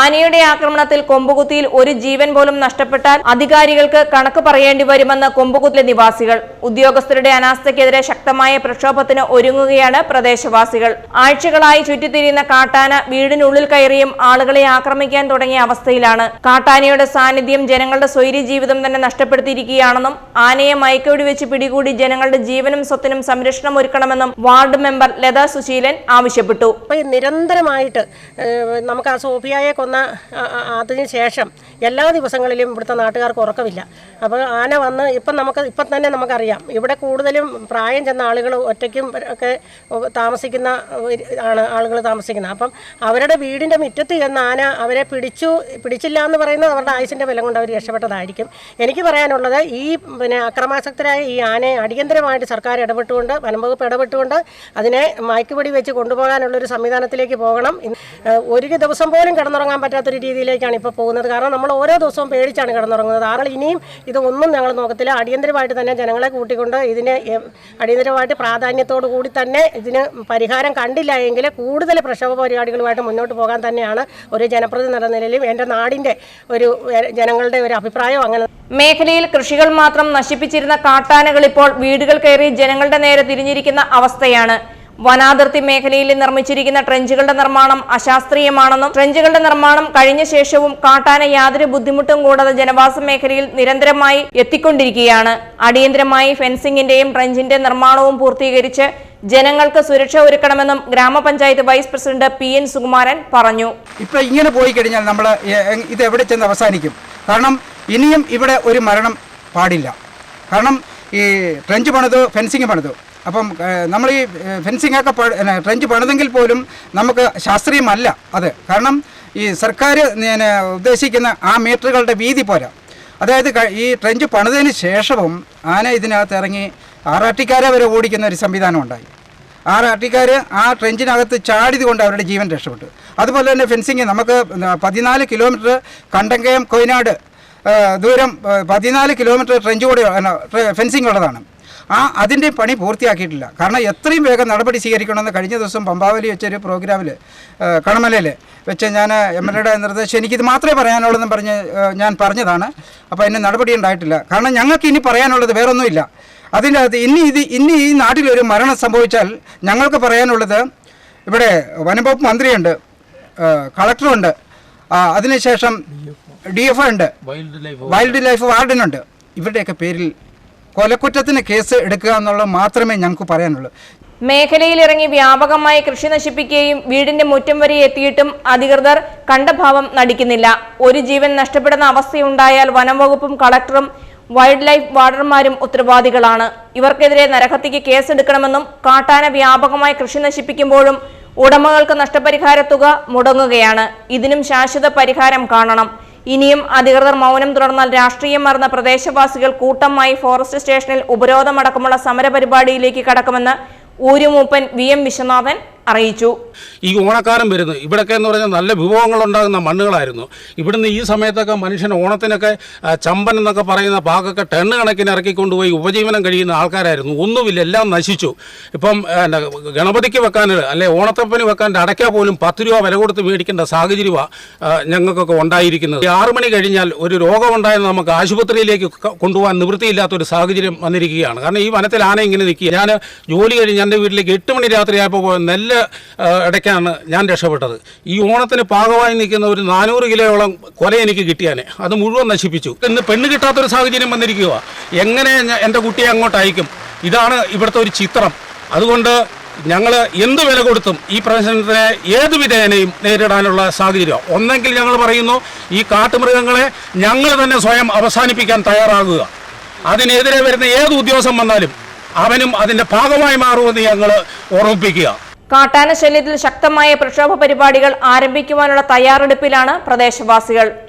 ആനയുടെ ആക്രമണത്തിൽ കൊമ്പുകുത്തിയിൽ ഒരു ജീവൻ പോലും നഷ്ടപ്പെട്ടാൽ അധികാരികൾക്ക് കണക്ക് പറയേണ്ടി വരുമെന്ന് കൊമ്പുകുത്തിലെ നിവാസികൾ. ഉദ്യോഗസ്ഥരുടെ അനാസ്ഥയ്ക്കെതിരെ ശക്തമായ പ്രക്ഷോഭത്തിന് ഒരുങ്ങുകയാണ് പ്രദേശവാസികൾ. ആഴ്ചകളായി ചുറ്റിത്തിരിയുന്ന കാട്ടാന വീടിനുള്ളിൽ കയറിയും ആളുകളെ ആക്രമിക്കാൻ തുടങ്ങിയ അവസ്ഥയിലാണ്. കാട്ടാനയുടെ സാന്നിധ്യം ജനങ്ങളുടെ സ്വൈര്യ ജീവിതം തന്നെ നഷ്ടപ്പെടുത്തിയിരിക്കുകയാണെന്നും ആനയെ മയക്കോടി വെച്ച് പിടികൂടി ജനങ്ങളുടെ ജീവനും സ്വത്തിനും സംരക്ഷണം ഒരുക്കണമെന്നും വാർഡ് മെമ്പർ ലതാ സുശീലൻ ആവശ്യപ്പെട്ടു. നിരന്തരമായിട്ട് നമുക്ക് ആ സോഫിയായെ കൊന്ന അതിന് ശേഷം എല്ലാ ദിവസങ്ങളിലും ഇവിടുത്തെ നാട്ടുകാർക്ക് ഉറക്കമില്ല. അപ്പോൾ ആന വന്ന് ഇപ്പം നമുക്ക് ഇപ്പം തന്നെ നമുക്കറിയാം. ഇവിടെ കൂടുതലും പ്രായം ചെന്ന ആളുകൾ ഒറ്റയ്ക്കും ഒക്കെ താമസിക്കുന്ന ആണ് ആളുകൾ താമസിക്കുന്നത്. അപ്പം അവരുടെ വീടിന്റെ മുറ്റത്ത് ചെന്ന ആന അവരെ പിടിച്ചു പിടിച്ചില്ല എന്ന് പറയുന്നത് അവരുടെ ആയുസിന്റെ ബലം കൊണ്ട് അവർ രക്ഷപ്പെട്ടതായിരിക്കും. എനിക്ക് പറയാനുള്ളത് ഈ പിന്നെ അക്രമാസക്തരായ ഈ ആനയെ അടിയന്തരമായിട്ട് സർക്കാർ ഇടപെട്ടുകൊണ്ട് വനംവകുപ്പ് ഇടപെട്ടുകൊണ്ട് അതിനെ മയക്കുപിടി വെച്ച് കൊണ്ടുപോകാനുള്ളൊരു സംവിധാനത്തിലേക്ക് പോകണം. ഒരു ദിവസം പോലും കിടന്നുറങ്ങാൻ പറ്റാത്തൊരു രീതിയിലേക്കാണ് ഇപ്പോൾ പോകുന്നത്. കാരണം നമ്മൾ ഓരോ ദിവസവും പേടിച്ചാണ് കിടന്നുറങ്ങുന്നത്. ആളുകൾ ഇനിയും ഇതൊന്നും ഞങ്ങൾ നോക്കത്തില്ല. അടിയന്തരമായിട്ട് തന്നെ ജനങ്ങളെ കൂട്ടിക്കൊണ്ട് ഇതിന് അടിയന്തരമായിട്ട് പ്രാധാന്യത്തോടു കൂടി തന്നെ ഇതിന് പരിഹാരം കണ്ടില്ല എങ്കിൽ കൂടുതൽ പ്രക്ഷോഭ പരിപാടികളുമായിട്ട് മുന്നോട്ട് പോകാൻ തന്നെയാണ് ഒരു ജനപ്രതിനിധി എന്ന നിലയിലും എന്റെ നാടിന്റെ ഒരു ജനങ്ങളുടെ ഒരു അഭിപ്രായം അങ്ങനെ. മേഖലയിൽ കൃഷികൾ മാത്രം നശിപ്പിച്ചിരുന്ന കാട്ടാനകൾ ഇപ്പോൾ വീടുകൾ കയറി ജനങ്ങളുടെ നേരെ തിരിഞ്ഞിരിക്കുന്ന അവസ്ഥയാണ്. വനാതിർത്തി മേഖലയിൽ നിർമ്മിച്ചിരിക്കുന്ന ട്രെഞ്ചുകളുടെ നിർമ്മാണം അശാസ്ത്രീയമാണെന്നും ട്രെഞ്ചുകളുടെ നിർമ്മാണം കഴിഞ്ഞ ശേഷവും കാട്ടാന യാതൊരു ബുദ്ധിമുട്ടും കൂടാതെ ജനവാസ മേഖലയിൽ നിരന്തരമായി എത്തിക്കൊണ്ടിരിക്കുകയാണ്. അടിയന്തരമായി ഫെൻസിംഗിന്റെയും ട്രെഞ്ചിന്റെ നിർമ്മാണവും പൂർത്തീകരിച്ച് ജനങ്ങൾക്ക് സുരക്ഷ ഒരുക്കണമെന്നും ഗ്രാമപഞ്ചായത്ത് vice president P N Sukumaran പറഞ്ഞു. ഇപ്പൊ ഇങ്ങനെ പോയി കഴിഞ്ഞാൽ നമ്മൾ ഇത് എവിടെ ചെന്ന് അവസാനിക്കും? കാരണം ഇനിയും ഇവിടെ ഒരു മരണം പാടില്ല. കാരണം ഈ ട്രെഞ്ച് പണിതു ഫെൻസിങ് പണിതു അപ്പം നമ്മൾ ഈ ഫെൻസിംഗ് ഒക്കെ ട്രഞ്ച് പണിതെങ്കിൽ പോലും നമുക്ക് ശാസ്ത്രീയമല്ല അത്. കാരണം ഈ സർക്കാർ ഉദ്ദേശിക്കുന്ന ആ മീറ്ററുകളുടെ വീതി പോരാ. അതായത് ഈ ട്രെഞ്ച് പണിതതിന് ശേഷവും ആന ഇതിനകത്ത് ഇറങ്ങി ആറാട്ടിക്കാരെ വരെ ഓടിക്കുന്ന ഒരു സംവിധാനം ഉണ്ടായി. ആ രാഷ്ട്രീയക്കാർ ആ ട്രെഞ്ചിനകത്ത് ചാടിയത് കൊണ്ട് അവരുടെ ജീവൻ രക്ഷപ്പെട്ടു. അതുപോലെ തന്നെ ഫെൻസിങ് നമുക്ക് പതിനാല് കിലോമീറ്റർ കണ്ടങ്കയം കൊയനാട് ദൂരം പതിനാല് കിലോമീറ്റർ ട്രെഞ്ച് കൂടി ഫെൻസിങ് ഉള്ളതാണ്. ആ അതിന്റെ പണി പൂർത്തിയാക്കിയിട്ടില്ല. കാരണം എത്രയും വേഗം നടപടി സ്വീകരിക്കണമെന്ന് കഴിഞ്ഞ ദിവസം പമ്പാവലി വെച്ചൊരു പ്രോഗ്രാമിൽ കണമലയിൽ വെച്ച് ഞാൻ എം എൽ എയുടെ നിർദ്ദേശം എനിക്കിത് മാത്രമേ പറയാനുള്ളതെന്ന് പറഞ്ഞ് ഞാൻ പറഞ്ഞതാണ്. അപ്പോൾ അതിന് നടപടി ഉണ്ടായിട്ടില്ല. കാരണം ഞങ്ങൾക്ക് ഇനി പറയാനുള്ളത് വേറൊന്നുമില്ല. അതിന്റെ അകത്ത് ഇനി ഇത് ഇനി ഈ നാട്ടിലൊരു മരണം സംഭവിച്ചാൽ ഞങ്ങൾക്ക് പറയാനുള്ളത് ഇവിടെ വനംവകുപ്പ് മന്ത്രിയുണ്ട് കളക്ടറുണ്ട് അതിനുശേഷം ഡി എഫ് ഉണ്ട്. വൈൽഡ് ലൈഫ് വാർഡനുണ്ട്. ഇവരുടെയൊക്കെ പേരിൽ കൊലക്കുറ്റത്തിന് കേസ് എടുക്കുക എന്നുള്ളത് മാത്രമേ ഞങ്ങൾക്ക് പറയാനുള്ളൂ. മേഖലയിൽ ഇറങ്ങി വ്യാപകമായി കൃഷി നശിപ്പിക്കുകയും വീടിന്റെ മുറ്റം വരെ എത്തിയിട്ടും അധികൃതർ കണ്ടഭാവം നടിക്കുന്നില്ല. ഒരു ജീവൻ നഷ്ടപ്പെടുന്ന അവസ്ഥയുണ്ടായാൽ വനം വകുപ്പും കളക്ടറും വൈൽഡ് ലൈഫ് വാർഡർമാരും ഉത്തരവാദികളാണ്. ഇവർക്കെതിരെ നരഹത്യക്ക് കേസെടുക്കണമെന്നും കാട്ടാന വ്യാപകമായി കൃഷി നശിപ്പിക്കുമ്പോഴും ഉടമകൾക്ക് നഷ്ടപരിഹാര തുക മുടങ്ങുകയാണ്. ഇതിനും ശാശ്വത പരിഹാരം കാണണം. ഇനിയും അധികൃതർ മൗനം തുടർന്നാൽ രാഷ്ട്രീയം മറന്ന പ്രദേശവാസികൾ കൂട്ടമായി ഫോറസ്റ്റ് സ്റ്റേഷനിൽ ഉപരോധമടക്കമുള്ള സമരപരിപാടിയിലേക്ക് കടക്കുമെന്ന് ഊരുമൂപ്പൻ വി എം വിശ്വനാഥൻ അറിയിച്ചു. ഈ ഓണക്കാലം വരുന്നു. ഇവിടൊക്കെ എന്ന് പറഞ്ഞാൽ നല്ല വിഭവങ്ങൾ ഉണ്ടാകുന്ന മണ്ണുകളായിരുന്നു. ഇവിടുന്ന് ഈ സമയത്തൊക്കെ മനുഷ്യൻ ഓണത്തിനൊക്കെ ചമ്പൻ എന്നൊക്കെ പറയുന്ന പാകൊക്കെ ടണ്ണ് കണക്കിന് ഇറക്കിക്കൊണ്ടുപോയി ഉപജീവനം കഴിയുന്ന ആൾക്കാരായിരുന്നു. ഒന്നുമില്ല എല്ലാം നശിച്ചു. ഇപ്പം ഗണപതിക്ക് വെക്കാൻ അല്ലെ ഓണത്തപ്പന് വെക്കാൻ അടയ്ക്ക പോലും പത്ത് രൂപ വില കൊടുത്ത് മേടിക്കേണ്ട സാഹചര്യമാണ് ഞങ്ങൾക്കൊക്കെ ഉണ്ടായിരിക്കുന്നത്. ആറ് മണി കഴിഞ്ഞാൽ ഒരു രോഗമുണ്ടായെന്ന് നമുക്ക് ആശുപത്രിയിലേക്ക് കൊണ്ടുപോകാൻ നിവൃത്തിയില്ലാത്തൊരു സാഹചര്യം വന്നിരിക്കുകയാണ്. കാരണം ഈ വനത്തിൽ ആന ഇങ്ങനെ നിൽക്കുക ഞാൻ ജോലി കഴിഞ്ഞ് എന്റെ വീട്ടിലേക്ക് എട്ട് മണി രാത്രിയായപ്പോൾ നെല്ല് ആ, ഇടയ്ക്കാണ് ഞാൻ രക്ഷപ്പെട്ടത്. ഈ ഓണത്തിന് പാകമായി നിൽക്കുന്ന ഒരു നാനൂറ് കിലോയോളം കൊല എനിക്ക് കിട്ടിയാനെ. അത് മുഴുവൻ നശിപ്പിച്ചു. ഇന്ന് പെണ്ണ് കിട്ടാത്തൊരു സാഹചര്യം വന്നിരിക്കുക. എങ്ങനെ എന്റെ കുട്ടിയെ അങ്ങോട്ട് അയക്കും? ഇതാണ് ഇവിടുത്തെ ഒരു ചിത്രം. അതുകൊണ്ട് ഞങ്ങൾ എന്ത് വില കൊടുത്തും ഈ പ്രശ്നത്തിനെ ഏത് വിധേനയും നേരിടാനുള്ള സാഹചര്യം. ഒന്നെങ്കിൽ ഞങ്ങൾ പറയുന്നു ഈ കാട്ടുമൃഗങ്ങളെ ഞങ്ങൾ തന്നെ സ്വയം അവസാനിപ്പിക്കാൻ തയ്യാറാകുക. അതിനെതിരെ വരുന്ന ഏത് ഉദ്യോഗസ്ഥൻ വന്നാലും അവനും അതിന്റെ ഭാഗമായി മാറുമെന്ന് ഞങ്ങൾ ഓർമ്മിപ്പിക്കുക കാട്ടാന ശല്യത്തിൽ ശക്തമായ പ്രക്ഷോഭ പരിപാടികൾ ആരംഭിക്കുവാനുള്ള തയ്യാറെടുപ്പിലാണ് പ്രദേശവാസികൾ.